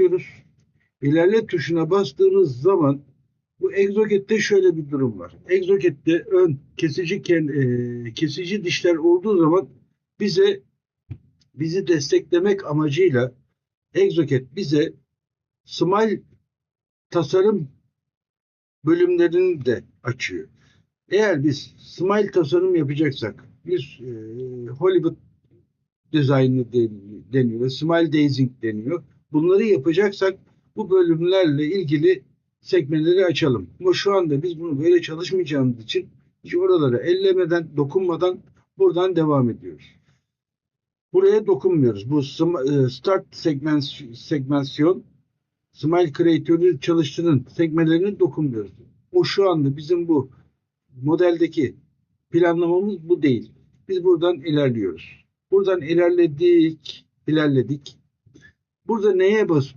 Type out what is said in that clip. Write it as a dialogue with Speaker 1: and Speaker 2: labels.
Speaker 1: basıyoruz. İlerle tuşuna bastığımız zaman bu egzokette şöyle bir durum var. Egzokette ön kesici e, kesici dişler olduğu zaman bize bizi desteklemek amacıyla Exoket bize smile tasarım bölümlerini de açıyor. Eğer biz smile tasarım yapacaksak bir e, Hollywood dizaynı den- deniyor, smile dazing deniyor. Bunları yapacaksak bu bölümlerle ilgili sekmeleri açalım. Ama şu anda biz bunu böyle çalışmayacağımız için hiç oralara ellemeden, dokunmadan buradan devam ediyoruz. Buraya dokunmuyoruz. Bu e, start segment segmentasyon Smile Creator'ı çalıştırın sekmelerine dokunmuyoruz. O şu anda bizim bu modeldeki planlamamız bu değil. Biz buradan ilerliyoruz. Buradan ilerledik, ilerledik. Burada neye bas